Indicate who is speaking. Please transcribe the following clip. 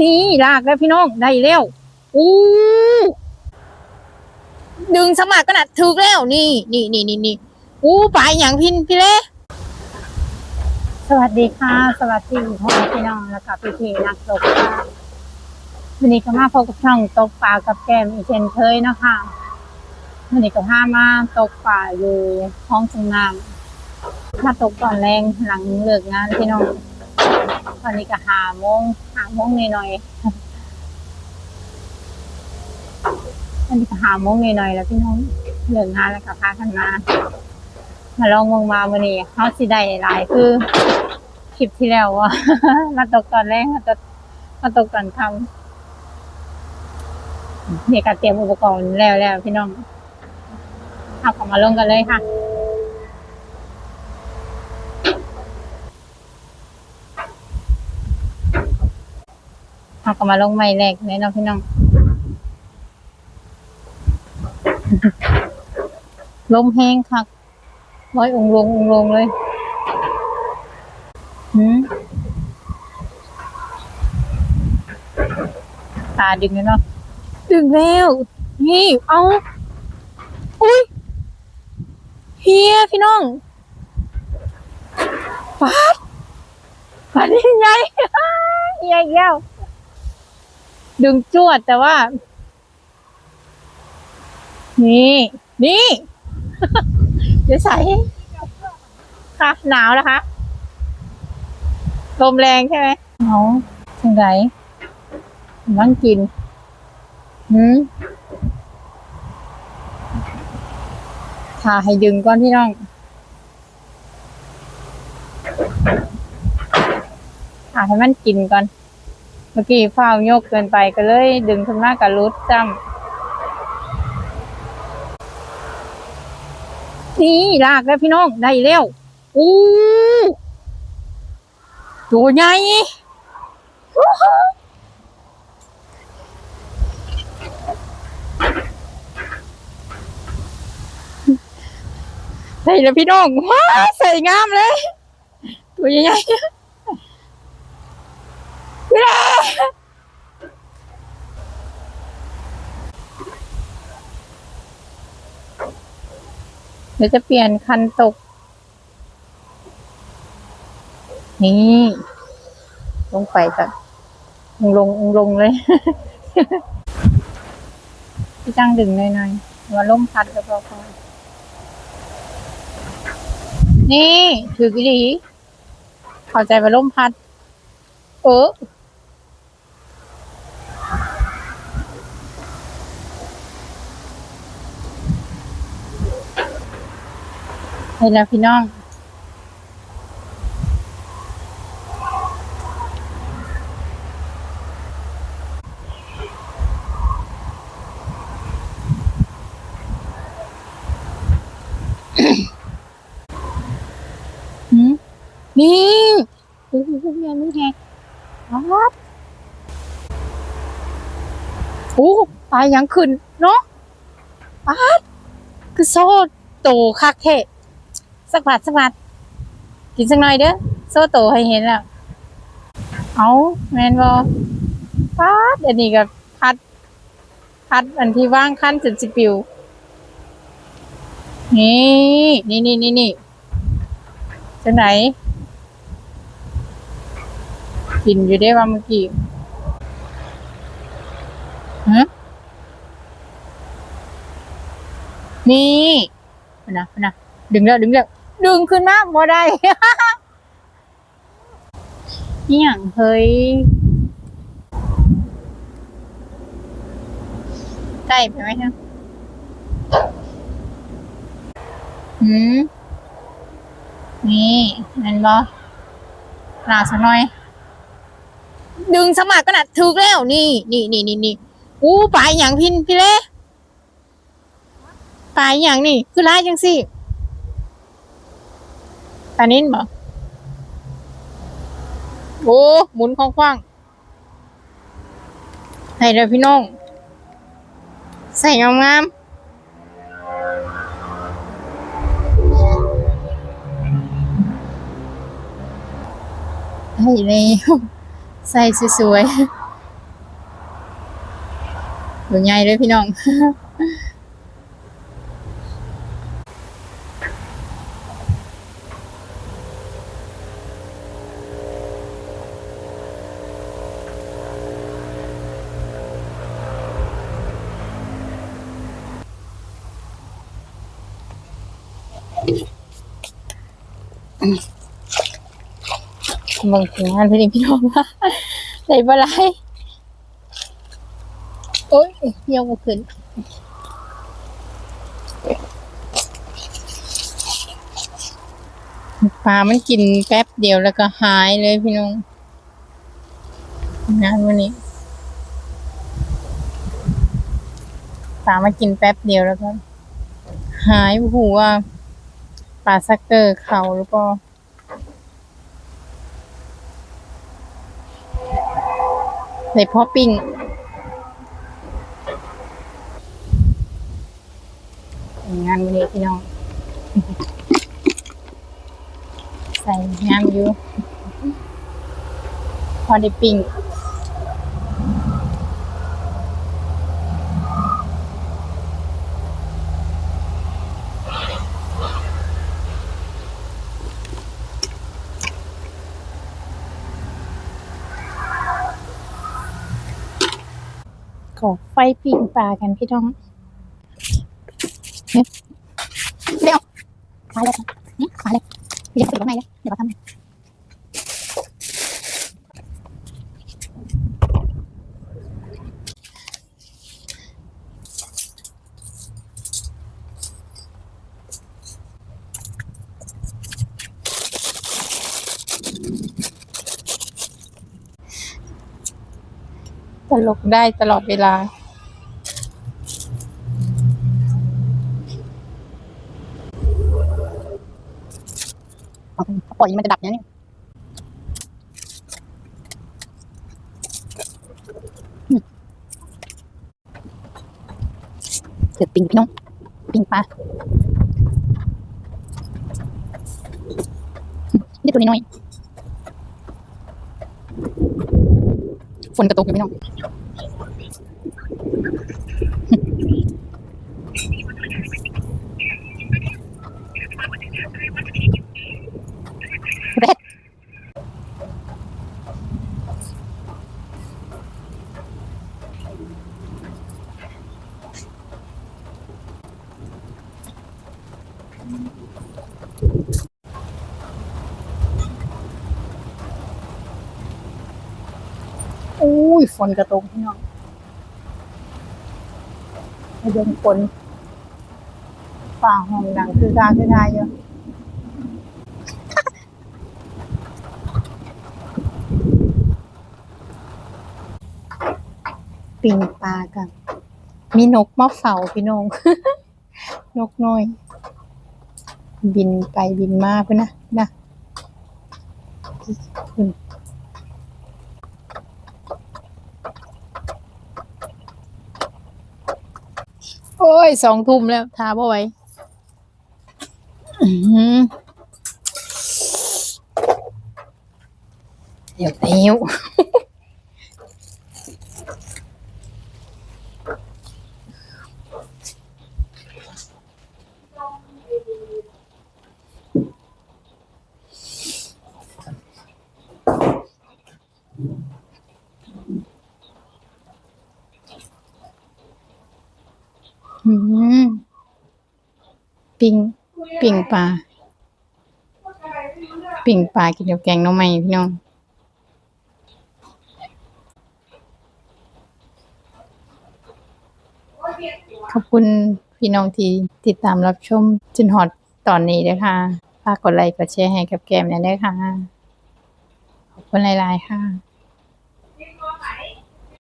Speaker 1: นี่ลากแล้วพี่น้องได้แล้วอู้ดึงสมัครกระดาษถึกแล้วนี่นี่นี่นี่นี่อู้ปลาอย่างพินพี่เล่สวัสดีค่ะ สวัสดีพ่อพี่น้องแล้วก็พี่พี่นักตกปลาวันนี้ก็มาพบกับช่องตกปลากับแกมอีเช่นเคยนะคะวันนี้ก็พามาตกปลาอยู่ห้องสงน้ำมาตกตอนแรงหลังเลิกงานพี่น้อง ตอนนี้ก็หาโมงหาโมงหน่อยๆตอนนี้ก็หาโมงหน่อยๆแล้วพี่น้องเลิกงานแล้วก็พากันมา มาลองมองมาวันนี้เขาสิได้หลายคือคลิปที่แล้วว่ามาตกตอนแรกมาตกมาตกตอนคำเนี่ยก็เตรียมอุปกรณ์แล้วแล้วพี่น้องเอากลับมาลงกันเลยค่ะ เอากลับมาลงใหม่แรกเลยเนาะพี่น้อง ลมแห้งคักร้อยองลงองลงเลยหืมตาดึงเลยเนาะดึงแล้ว นี่เอาอุ้ยเฮียพี่น้องฟาดฟาดนี่ไงเฮียอีกแล้ว ดึงจวดแต่ว่า นี่ นี่ เดี๋ยวใส่ค่ะ หนาวนะคะลมแรงใช่ไหมหนาวจังไรนั่งกินหืมทาให้ดึงก่อนพี่น้องทาให้มันกินก่อน มื่อกี้ฟ้าวยกเกินไปก็เลย ดึงขึ้นมากับรุดจ้ำนี่ลากแล้วพี่น้องได้แล้วอู้ตัวใหญ่ได้แล้วพี่น้องว้าใส่งามเลย ตัวใหญ่ เดี๋ยวจะเปลี่ยนคันตก นี่ ลงไปแบบลงลงลงเลย พี่จ้างดึงหน่อยๆว่าล่มพัดแล้วก็พอนี่ ถือกี่ดีเข้าใจว่าล่มพัด เออ ให้แล้วพี่น้องหืมนี่โอ้โหยังไม่แหกป๊าดโอ้ปลายังขึ้นเนาะป๊าดคือโซ่โตคักแท้ สักบาทสักบาทกินสักหน่อยเด้อโซโตให้เห็นแล้วเอาแมนบอป๊าดอันนี้ก็พัด พัดอันที่ว่างขั้นสุดสิปิว นี่นี่นี่นี่นี่จังไหน กินอยู่ได้ว่าเมื่อกี้ฮะนี่นะนะดึงแล้วดึงแล้ว ดึงขึ้นมาบ่ได้ นี่อย่างเฮ้ยใกล้ไปไหมฮะหืม นี่นั่นบอลาสักหน่อย ดึงสมัครกระดถึกแล้ว นี่นี่นี่นี่นี่อู้ปลายอย่างพินพี่เล่ปลายอย่างนี่ คือร้ายจังสิ ปลานิ้นบอโอ้หมุนคว้างๆให้เลยพี่น้อง ใส่งามๆให้เลยใส่สวยตัวใหญ่เลยพี่น้อง เบิ่งผลงานพี่พี่น้องว่าได้บ่ไรโอ้ยเหี่ยวบ่ขึ้นปลามันกินแป๊บเดียวแล้วก็หายเลยพี่น้องงานวันนี้ปลามากินแป๊บเดียวแล้วก็ หายบ่ฮู้ว่า ปลาซักเกอร์เขาหรือเปล่าใส่พ่อปิ้งงานวันนี้พี่น้อง ใส่งามอยู่ พอได้ปิ้ง ขอไฟปิ้งปลากันพี่น้องเร็วมาเลยนี่มาเลยเดี๋ยวติดข้างในเลยเดี๋ยวมาทำ ลกได้ตลอดเวลา ปล่อยมันจะดับเนี่ยนี่เสือปิงพี่น้อง ปิงปลานี่ตัวน้อย ฝนกระตกอยู่ไม่น้อง แรดอุ้ย ฝนกระตกพี่น้องไอเดินฝนฝ่าห้องดังคือกาคือกาเยอะปิงปลากัน มีนกมาเฝ้าพี่น้อง นกน้อย บินไปบินมาเพื่อนนะนะ โอ้ยสองทุ่มแล้วทาบ่ไหว้อื้อหือเดี๋ยวเตียว อืม ปิงปิงปลาปิงปลากินกับแกงน้องใหม่พี่น้องขอบคุณพี่น้องที่ติดตามรับชมจนฮอดตอนนี้ด้วยค่ะฝากกดไลค์กดแชร์ให้กับแกมหน่ยด้วยค่ะ ขอบคุณหลาย ๆ ค่ะ